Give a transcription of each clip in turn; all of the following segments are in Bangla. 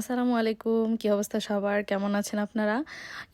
আসসালামু আলাইকুম, কি অবস্থা সবার? কেমন আছেন আপনারা?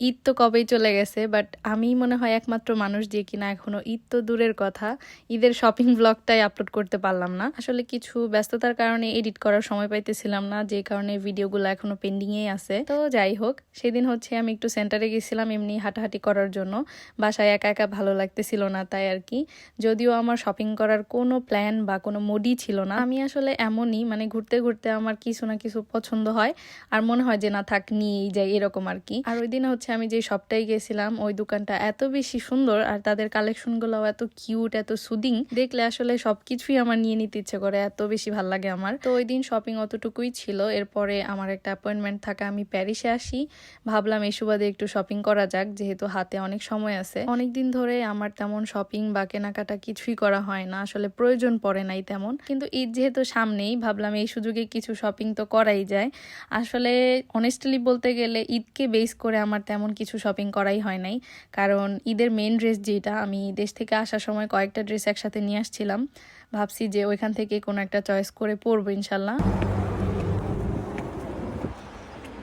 ঈদ তো কবেই চলে গেছে বাট আমি মনে হয় একমাত্র মানুষ যে কিনা এখনও ঈদ তো দূরের কথা। ঈদের শপিং ব্লগটাই আপলোড করতে পারলাম না। আসলে কিছু ব্যস্ততার কারণে এডিট করার সময় পাইতেছিলাম না, যে কারণে ভিডিওগুলো এখনও পেন্ডিংয়েই আছে। তো যাই হোক, সেদিন হচ্ছে আমি একটু সেন্টারে গেছিলাম এমনি হাঁটাহাঁটি করার জন্য। বাসায় একা একা ভালো লাগতেছিল না তাই আর কি। যদিও আমার শপিং করার কোনো প্ল্যান বা কোনো মোডই ছিল না। আমি আসলে এমনই মানে ঘুরতে ঘুরতে আমার কিছু না কিছু পছন্দ হয়। আর মনে হয় যে, না, থাক, নিয়েই যাই, এরকম আর কি। আর ওই দিনে হচ্ছে আমি যে শপটাই গেছিলাম, ওই দোকানটা এত বেশি সুন্দর আর তাদের কালেকশনগুলোও এত কিউট এত সুদিং দেখলে আসলে সবকিছুই আমার নিয়ে নিতে ইচ্ছে করে, এত বেশি ভালো লাগে আমার। তো ওই দিন শপিং অতটুকুই ছিল। এরপরে আমার একটা অ্যাপয়েন্টমেন্ট থাকা, আমি প্যারিসে আসি। ভাবলাম, এই সুবাদে একটু শপিং করা যাক, যেহেতু হাতে অনেক সময় আছে। অনেক দিন ধরে আমার তেমন শপিং বা কেনাকাটা কিছুই করা হয় না, আসলে প্রয়োজন পড়ে নাই তেমন। কিন্তু ঈদ যেহেতু সামনেই, ভাবলাম এই সুযোগে কিছু শপিং তো করাই যায়। আসলে অনেস্টলি বলতে গেলে ঈদকে বেস করে আমার তেমন কিছু শপিং করাই হয় নাই। কারণ ঈদের মেন ড্রেস যেটা, আমি দেশ থেকে আসার সময় কয়েকটা ড্রেস একসাথে নিয়ে আসছিলাম। ভাবছি যে ওইখান থেকে কোনো একটা চয়েস করে পরবো ইনশাল্লাহ।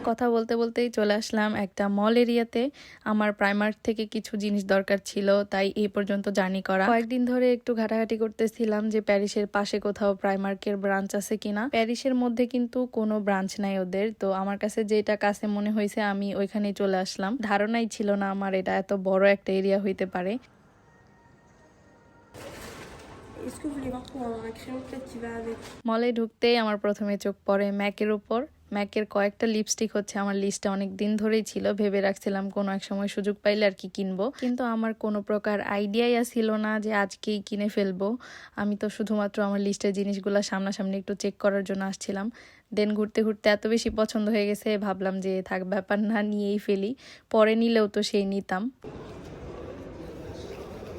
কথা বলতে বলতেই চলে আসলাম একটা মল এরিয়াতে। আমার প্রাইমার্ক থেকে কিছু জিনিস দরকার ছিল তাই এই পর্যন্ত জার্নি করা। কয়েকদিন ধরে একটু ঘাটাঘাটি করতেছিলাম যে প্যারিসের পাশে কোথাও প্রাইমার্কের ব্রাঞ্চ আছে কিনা। প্যারিসের মধ্যে কিন্তু কোনো ব্রাঞ্চ নাই ওদের তো আমার কাছে যেটা কাছে মনে হয়েছে আমি ওইখানে চলে আসলাম। ধারণাই ছিল না আমার এটা এত বড় একটা এরিয়া হইতে পারে। মলে ঢুকতেই আমার প্রথমে চোখ পড়ে ম্যাকের উপর। ম্যাকের কয়েকটা লিপস্টিক হচ্ছে আমার লিস্টে অনেক দিন ধরেই ছিল। ভেবে রাখছিলাম কোনো এক সময় সুযোগ পাইলে আর কি কিনবো। কিন্তু আমার কোনো প্রকার আইডিয়াই ছিল না যে আজকেই কিনে ফেলব। আমি তো শুধুমাত্র আমার লিস্টের জিনিসগুলো সামনাসামনি একটু চেক করার জন্য আসছিলাম। দেন ঘুরতে ঘুরতে এত বেশি পছন্দ হয়ে গেছে, ভাবলাম যে থাক, ব্যাপার না, নিয়েই ফেলি। পরে নিলেও তো সেই নিতাম।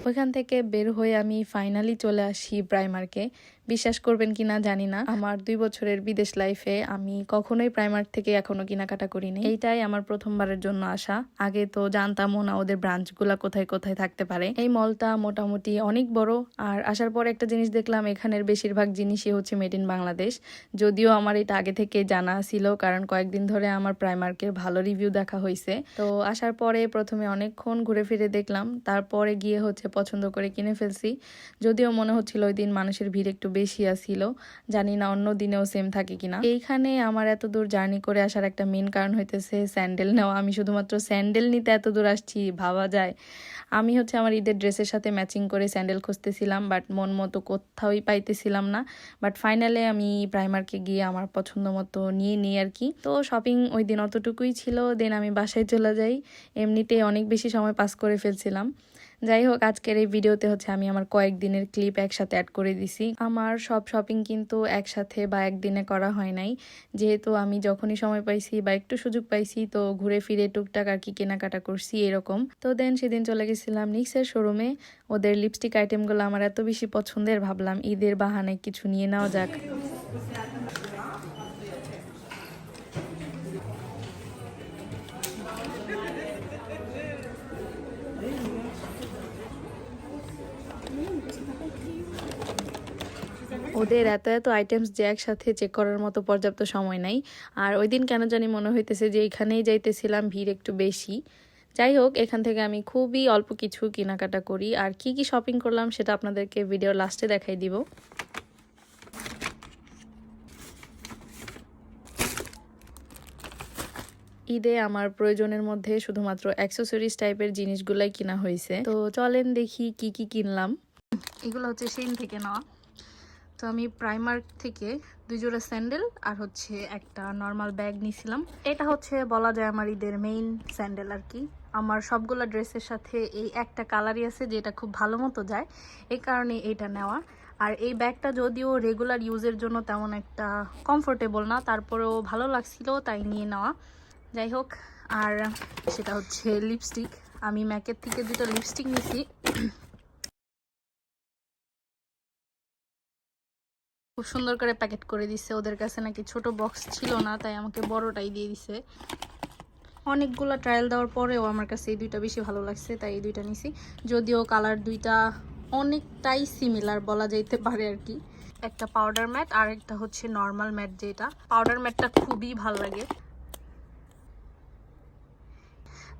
ওইখান থেকে বের হয়ে আমি ফাইনালি চলে আসি প্রাইমার্কে বিশ্বাস করবেন কি না জানি না। আমার দুই বছরের বিদেশ লাইফে আমি কখনোই প্রাইমার্ক থেকে এখনও কেনাকাটা করিনি। এইটাই আমার প্রথমবারের জন্য আসা আগে তো জানতামও না ওদের ব্রাঞ্চ ব্রাঞ্চগুলা কোথায় কোথায় থাকতে পারে। এই মলটা মোটামুটি অনেক বড়। আর আসার পর একটা জিনিস দেখলাম, এখানের বেশিরভাগ জিনিসই হচ্ছে মেড ইন বাংলাদেশ। যদিও আমার এটা আগে থেকে জানা ছিল, কারণ কয়েকদিন ধরে আমার প্রাইমার্কের ভালো রিভিউ দেখা হয়েছে তো আসার পরে প্রথমে অনেকক্ষণ ঘুরে ফিরে দেখলাম। তারপরে গিয়ে হচ্ছে পছন্দ করে কিনে ফেলছি। যদিও মনে হচ্ছিল ওই দিন মানুষের ভিড় একটু বেশি আসছিল জানি না অন্য দিনেও সেম থাকে কিনা। এইখানে আমার এত দূর জার্নি করে আসার একটা মেন কারণ হইতেছে স্যান্ডেল নেওয়া। আমি শুধুমাত্র স্যান্ডেল নিতে এত দূর আসছি, ভাবা যায়। আমি হচ্ছে আমার ঈদের ড্রেসের সাথে ম্যাচিং করে স্যান্ডেল খুঁজতেছিলাম বাট মন মতো কোথাওই পাইতেছিলাম না। বাট ফাইনালে আমি প্রাইমার্কে গিয়ে আমার পছন্দ মতো নিয়ে নিই আর কি। তো শপিং ওই দিন অতটুকুই ছিল দেন আমি বাসায় চলে যাই। এমনিতেই অনেক বেশি সময় পাস করে ফেলছিলাম। যাই হোক আজকের এই ভিডিওতে হচ্ছে আমি আমার কয়েকদিনের ক্লিপ একসাথে অ্যাড করে দিছি। আমার সব শপিং কিন্তু একসাথে বা একদিনে করা হয় নাই। যেহেতু আমি যখনই সময় পাইছি বা একটু সুযোগ পাইছি, তো ঘুরে ফিরে টুকটাক আর কি কেনাকাটা করছি এরকম। তো দেন সেদিন চলে গেছিলাম নিক্সের শোরুমে ওদের লিপস্টিক আইটেমগুলো আমার এত বেশি পছন্দের ভাবলাম। ঈদের বাহানে কিছু নিয়ে নেওয়া যাক। ওদের এত এত আইটেমস যে একসাথে চেক করার মতো পর্যাপ্ত সময় নাই। আর ওই দিন কেন জানি মনে হইতেছে যে এখানেই যাইতেছিলাম, ভিড় একটু বেশি। যাই হোক, এখান থেকে আমি খুবই অল্প কিছু কেনাকাটা করি। আর কি কি শপিং করলাম সেটা আপনাদেরকে ভিডিও লাস্টে দেখাই দিব। ঈদে আমার প্রয়োজনের মধ্যে শুধুমাত্র অ্যাক্সেসরিজ টাইপের জিনিসগুলাই কিনা হয়েছে তো চলেন দেখি কি কি কিনলাম। এগুলো হচ্ছে সেন থেকে নেওয়া। তো আমি প্রাইমার্ক থেকে দুই জোড়া স্যান্ডেল আর হচ্ছে একটা নর্মাল ব্যাগ নিয়েছিলাম এটা হচ্ছে বলা যায় আমার ঈদের মেইন স্যান্ডেল আর কি। আমার সবগুলো ড্রেসের সাথে এই একটা কালারই আছে যেটা খুব ভালো মতো যায় এই কারণে এটা নেওয়া। আর এই ব্যাগটা যদিও রেগুলার ইউজের জন্য তেমন একটা কমফোর্টেবল না, তারপরেও ভালো লাগছিল তাই নিয়ে নেওয়া। যাই হোক, আর সেটা হচ্ছে লিপস্টিক আমি ম্যাকের থেকে দুটো লিপস্টিক নিছি। খুব সুন্দর করে প্যাকেট করে দিছে। ওদের কাছে নাকি ছোট বক্স ছিল না, তাই আমাকে বড়টাই দিয়ে দিছে। অনেকগুলো ট্রায়াল দেওয়ার পরেও আমার কাছে এই দুইটা বেশি ভালো লাগছে, তাই এই দুইটা নিছি। যদিও কালার দুইটা অনেকটাই সিমিলার বলা যাইতে পারে আর কি। একটা পাউডার ম্যাট আর একটা হচ্ছে নর্মাল ম্যাট যেটা। পাউডার ম্যাটটা খুবই ভালো লাগে।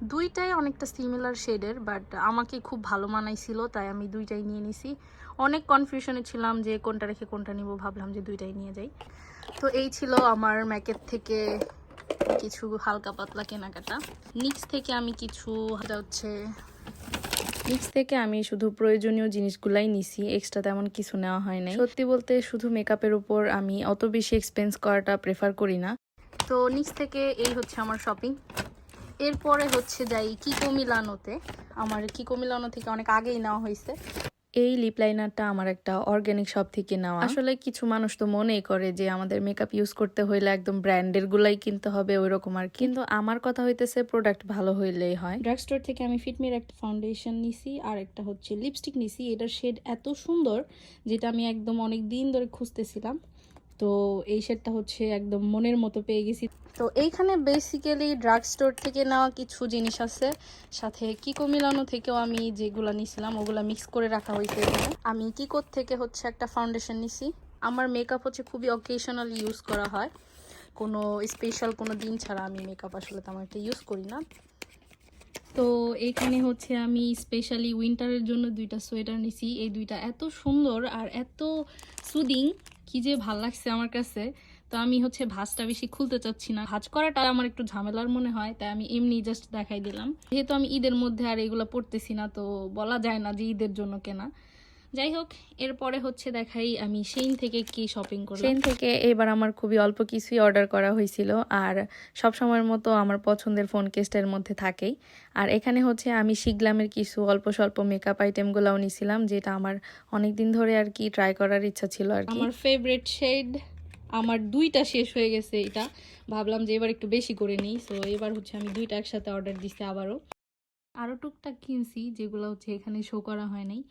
দুইটাই অনেকটা সিমিলার শেডের বাট আমাকে খুব ভালো মানাইছিল তাই আমি দুইটাই নিয়ে নিছি। অনেক কনফিউশনে ছিলাম যে কোনটা রেখে কোনটা নিব ভাবলাম যে দুইটাই নিয়ে যাই। তো এই ছিল আমার ম্যাকের থেকে কিছু হালকা পাতলা কেনাকাটা। নিক্স থেকে আমি কিছু হচ্ছে নিক্স থেকে আমি শুধু প্রয়োজনীয় জিনিসগুলাই নিছি এক্সট্রা তেমন কিছু নেওয়া হয় নাই। সত্যি বলতে শুধু মেকআপের উপর আমি অত বেশি এক্সপেন্স করাটা প্রেফার করি না। তো নিক্স থেকে এই হচ্ছে আমার শপিং এরপরে হচ্ছে যাই কিকো মিলানোতে। আমার কিকো মিলানো থেকে অনেক আগেই নেওয়া হয়েছে। এই লিপ লাইনারটা আমার একটা অর্গানিক শপ থেকে নেওয়া। আসলে কিছু মানুষ তো মনেই করে যে আমাদের মেকআপ ইউজ করতে হইলে একদম ব্র্যান্ডের গুলাই কিনতে হবে ওই রকম আর কিন্তু আমার কথা হইতেছে প্রোডাক্ট ভালো হইলেই হয়। ড্রাগ স্টোর থেকে আমি ফিটমির একটা ফাউন্ডেশন নিছি আর একটা হচ্ছে লিপস্টিক নিছি। এটার শেড এত সুন্দর যেটা আমি একদম অনেক দিন ধরে খুঁজতেছিলাম। তো এই শেডটা হচ্ছে একদম মনের মতো পেয়ে গেছি। তো এইখানে বেসিক্যালি ড্রাগ স্টোর থেকে নেওয়া কিছু জিনিস আছে। সাথে কিকো মিলানো থেকেও আমি যেগুলো নিছিলাম ওগুলা মিক্স করে রাখা হয়েছে এখানে। আমি কিকোর থেকে হচ্ছে একটা ফাউন্ডেশন নিছি। আমার মেকআপ হচ্ছে খুবই অকেশনাল ইউজ করা হয়। কোনো স্পেশাল কোনো দিন ছাড়া আমি মেকআপ আসলে তেমন একটা ইউজ করি না। তো এখানে হচ্ছে আমি স্পেশালি উইন্টারের জন্য দুইটা সোয়েটার নিছি। এই দুইটা এত সুন্দর আর এত সুদিং কি যে ভালো লাগছে আমার কাছে। তো আমি হচ্ছে ভাজটা বেশি খুলতে চাচ্ছি না। ভাজ করাটা আমার একটু ঝামেলার মনে হয়, তাই আমি এমনি জাস্ট দেখাই দিলাম। যেহেতু আমি ঈদের মধ্যে আর এগুলো পড়তেছি না, তো বলা যায় না যে ঈদের জন্য কেনা। যাই হোক এরপরে হচ্ছে দেখাই আমি সেইন থেকে কি শপিং করলাম। সেইন থেকে এবার আমার খুবই অল্প কিছুই অর্ডার করা হয়েছিল আর সব সময়ের মতো আমার পছন্দের ফোন কেসটার মধ্যে থাকেই। আর এখানে হচ্ছে আমি শিগলামের কিছু অল্প স্বল্প মেকআপ আইটেমগুলোও নিছিলাম যেটা আমার অনেক দিন ধরে আর কি ট্রাই করার ইচ্ছা ছিল আর কি। আমার ফেভারিট শেড আমার দুইটা শেষ হয়ে গেছে এটা। ভাবলাম যে এবার একটু বেশি করে নিই সো এবার হচ্ছে আমি দুইটা একসাথে অর্ডার দিছি আবারও। আরও টুকটাক কিনছি যেগুলো হচ্ছে এখানে শো করা হয় নাই।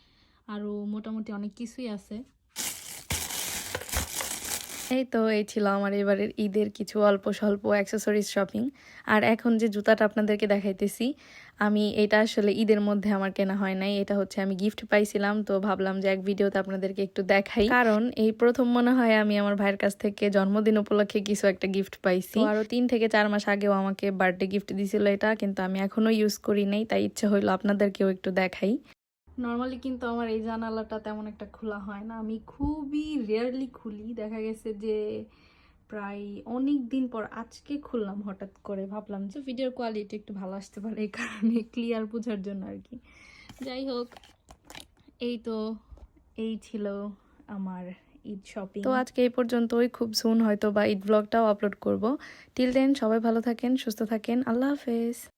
আরও মোটামুটি অনেক কিছুই আছে। এই তো এই ছিল আমার এবারের ঈদের কিছু অল্প স্বল্প অ্যাক্সেসরিজ শপিং আর এখন যে জুতাটা আপনাদেরকে দেখাইতেছি, আমি এটা আসলে ঈদের মধ্যে আমার কেনা হয় নাই, এটা হচ্ছে আমি গিফট পাইছিলাম, তো ভাবলাম যে এক ভিডিওতে আপনাদেরকে একটু দেখাই। কারণ এই প্রথম মনে হয় আমি আমার ভাইয়ের কাছ থেকে জন্মদিন উপলক্ষে কিছু একটা গিফট পাইছি। তো আরও তিন থেকে চার মাস আগেও আমাকে বার্থডে গিফট দিছিল এটা, কিন্তু আমি এখনও ইউজ করি নাই, তাই ইচ্ছে হইল আপনাদেরকেও একটু দেখাই। নর্মালি কিন্তু আমার এই জানালাটা তেমন একটা খোলা হয় না। আমি খুবই রেয়ারলি খুলি। দেখা গেছে যে প্রায় অনেক দিন পর আজকে খুললাম হঠাৎ করে। ভাবলাম যে ভিডিওর কোয়ালিটি একটু ভালো আসতে পারে এই কারণে ক্লিয়ার বোঝার জন্য আর কি। যাই হোক, এই তো, এই ছিল আমার ঈদ শপিং তো আজকে এই পর্যন্তই। খুব সুন হয়তো বা ঈদ ব্লগটাও আপলোড করব। টিল দেন সবাই ভালো থাকেন, সুস্থ থাকেন। আল্লাহ হাফেজ।